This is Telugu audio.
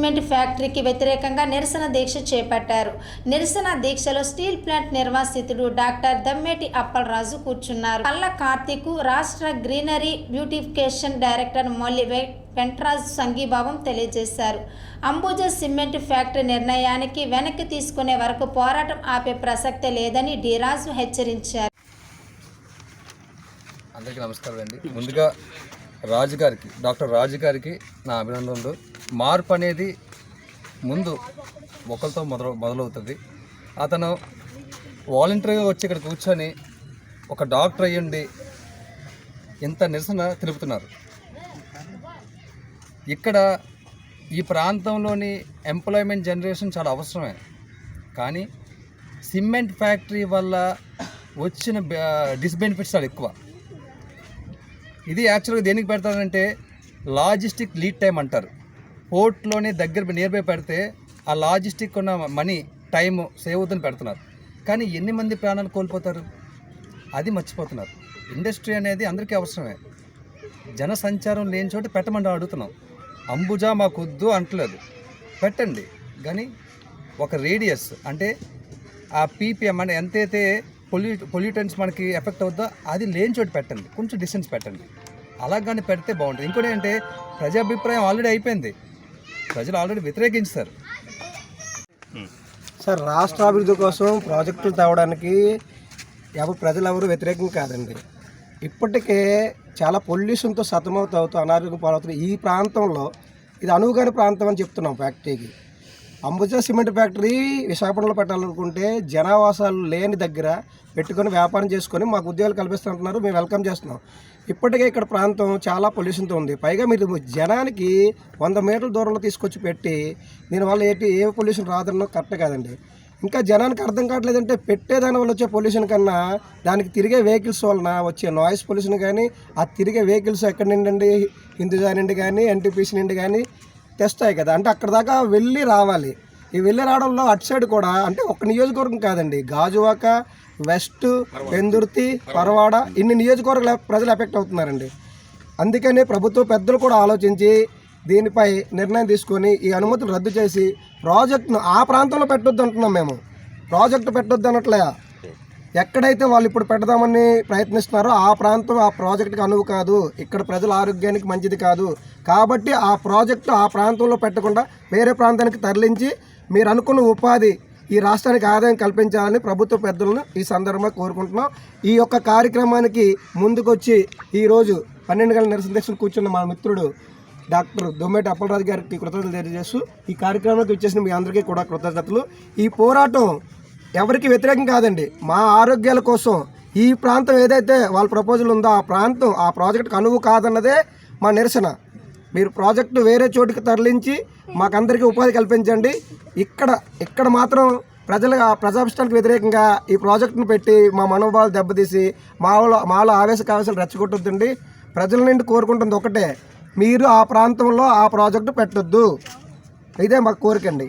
సిమెంట్ ఫ్యాక్టరీకి వ్యతిరేకంగా నిరసన దీక్ష చేపట్టారు. నిరసన దీక్షలో స్టీల్ ప్లాంట్ నిర్వాసితుడు డాక్టర్ దమ్మేటి అప్పలరాజు కూర్చున్నారు. పల్ల కార్తీక్ రాష్ట్ర గ్రీనరీ బ్యూటిఫికేషన్ డైరెక్టర్ మొల్లి వె- వెంకటరాజు సంఘీభావం తెలియజేశారు. అంబుజా సిమెంట్ ఫ్యాక్టరీ నిర్ణయానికి వెనక్కి తీసుకునే వరకు పోరాటం ఆపే ప్రసక్తే లేదని డిరాజు హెచ్చరించారు. అందరికీ నమస్కారం అండి. ముందుగా రాజు గారికి డాక్టర్ రాజు గారికి నా అభినందనలు. మార్పు అనేది ముందు ఒకరితో మొదలు మొదలవుతుంది. అతను వాలంటరీగా వచ్చి ఇక్కడ కూర్చొని ఒక డాక్టర్ అయ్యుండి ఇంత నిరసన తెలుపుతున్నారు ఇక్కడ ఈ ప్రాంతంలోని ఎంప్లాయ్మెంట్ జనరేషన్ చాలా అవసరమే. కానీ సిమెంట్ ఫ్యాక్టరీ వల్ల వచ్చిన డిస్బెనిఫిట్స్ చాలా ఎక్కువ. ఇది యాక్చువల్గా దేనికి పెడతారంటే లాజిస్టిక్ లీడ్ టైం అంటారు. పోర్ట్లోనే దగ్గర నియర్ బై పెడితే ఆ లాజిస్టిక్ ఉన్న మనీ టైం సేవ్ అవుతుందని పెడుతున్నారు. కానీ ఎన్ని మంది ప్రాణాలు కోల్పోతారు? అది మర్చిపోతున్నారు. ఇండస్ట్రీ అనేది అందరికీ అవసరమే. జన సంచారం లేని చోట పెట్టమని అడుగుతున్నాం. అంబుజా మాకు అంటలేదు. పెట్టండి. కానీ ఒక రేడియస్ అంటే ఆ పీపీఎం అంటే ఎంతైతే పొల్యూ పొల్యూటెన్స్ మనకి ఎఫెక్ట్ అవుతుందో అది లేని చోటు పెట్టండి. కొంచెం డిస్టెన్స్ పెట్టండి. అలా కానీ పెడితే బాగుంటుంది. ఇంకోటి ఏంటంటే ప్రజాభిప్రాయం ఆల్రెడీ అయిపోయింది. ప్రజలు ఆల్రెడీ వ్యతిరేకించారు. సార్ రాష్ట్ర అభివృద్ధి కోసం ప్రాజెక్టులు తేవడానికి ఎవరు ప్రజలు ఎవరు వ్యతిరేకం కాదండి. ఇప్పటికే చాలా పొల్యూషన్తో సతమవుతూ అవుతూ అనారోగ్యం పాలవుతున్న ఈ ప్రాంతంలో ఇది అనువుగాని ప్రాంతం అని చెప్తున్నాం ఫ్యాక్టరీకి. అంబుజా సిమెంట్ ఫ్యాక్టరీ విశాఖపట్నంలో పెట్టాలనుకుంటే జనావాసాలు లేని దగ్గర పెట్టుకొని వ్యాపారం చేసుకొని మాకు ఉద్యోగాలు కల్పిస్తుంటున్నారు మేము వెల్కమ్ చేస్తున్నాం. ఇప్పటికే ఇక్కడ ప్రాంతం చాలా పొల్యూషన్తో ఉంది. పైగా మీరు జనానికి వంద మీటర్ల దూరంలో తీసుకొచ్చి పెట్టి దీనివల్ల ఏంటి ఏ పొల్యూషన్ రాదన్న కరెక్ట్ కాదండి. ఇంకా జనానికి అర్థం కావట్లేదంటే పెట్టేదాని వల్ల వచ్చే పొల్యూషన్ కన్నా దానికి తిరిగే వెహికల్స్ వలన వచ్చే నాయిస్ పొల్యూషన్ కానీ ఆ తిరిగే వెహికల్స్ ఎక్కడి నుండి అండి? హిందూజా నుండి కానీ ఎన్టీపీసీ నుండి కానీ టెస్ట్ అయ్యాయి కదా. అంటే అక్కడ దాకా వెళ్ళి రావాలి. ఈ వెళ్ళి రావడంలో అటు సైడ్ కూడా అంటే ఒక నియోజకవర్గం కాదండి. గాజువాక వెస్ట్ పెందుర్తి పరవాడ ఇన్ని నియోజకవర్గాల ప్రజలు ఎఫెక్ట్ అవుతున్నారండి. అందుకని ప్రభుత్వ పెద్దలు కూడా ఆలోచించి దీనిపై నిర్ణయం తీసుకొని ఈ అనుమతులు రద్దు చేసి ప్రాజెక్టును ఆ ప్రాంతంలో పెట్టొద్దు అంటున్నాం మేము. ప్రాజెక్టు పెట్టొద్దు అనట్లే ఎక్కడైతే వాళ్ళు ఇప్పుడు పెడదామని ప్రయత్నిస్తున్నారో ఆ ప్రాంతం ఆ ప్రాజెక్టుకి అనువు కాదు. ఇక్కడ ప్రజల ఆరోగ్యానికి మంచిది కాదు. కాబట్టి ఆ ప్రాజెక్టు ఆ ప్రాంతంలో పెట్టకుండా వేరే ప్రాంతానికి తరలించి మీరు అనుకున్న ఉపాధి ఈ రాష్ట్రానికి ఆదాయం కల్పించాలని ప్రభుత్వ పెద్దలను ఈ సందర్భంగా కోరుకుంటున్నాం. ఈ యొక్క కార్యక్రమానికి ముందుకొచ్చి ఈరోజు పన్నెండు గంటల నిరసన కూర్చున్న మా మిత్రుడు డాక్టర్ దొమ్మేటి అప్పలరాజు గారికి కృతజ్ఞతలు తెలియజేస్తూ ఈ కార్యక్రమానికి వచ్చేసిన మీ అందరికీ కూడా కృతజ్ఞతలు. ఈ పోరాటం ఎవరికి వ్యతిరేకం కాదండి. మా ఆరోగ్యాల కోసం ఈ ప్రాంతం ఏదైతే వాళ్ళ ప్రపోజల్ ఉందో ఆ ప్రాంతం ఆ ప్రాజెక్టుకు అనువు కాదన్నదే మా నిరసన. మీరు ప్రాజెక్టు వేరే చోటుకి తరలించి మాకందరికీ ఉపాధి కల్పించండి. ఇక్కడ ఇక్కడ మాత్రం ప్రజల ప్రజాభిష్టానికి వ్యతిరేకంగా ఈ ప్రాజెక్టును పెట్టి మా మనోభావాలు దెబ్బతీసి మాలో మాలో ఆవేశ కావేశాలు రెచ్చగొట్టొద్దండి. ప్రజల నుండి కోరుకుంటుంది ఒకటే. మీరు ఆ ప్రాంతంలో ఆ ప్రాజెక్టు పెట్టొద్దు. ఇదే మాకు కోరికండి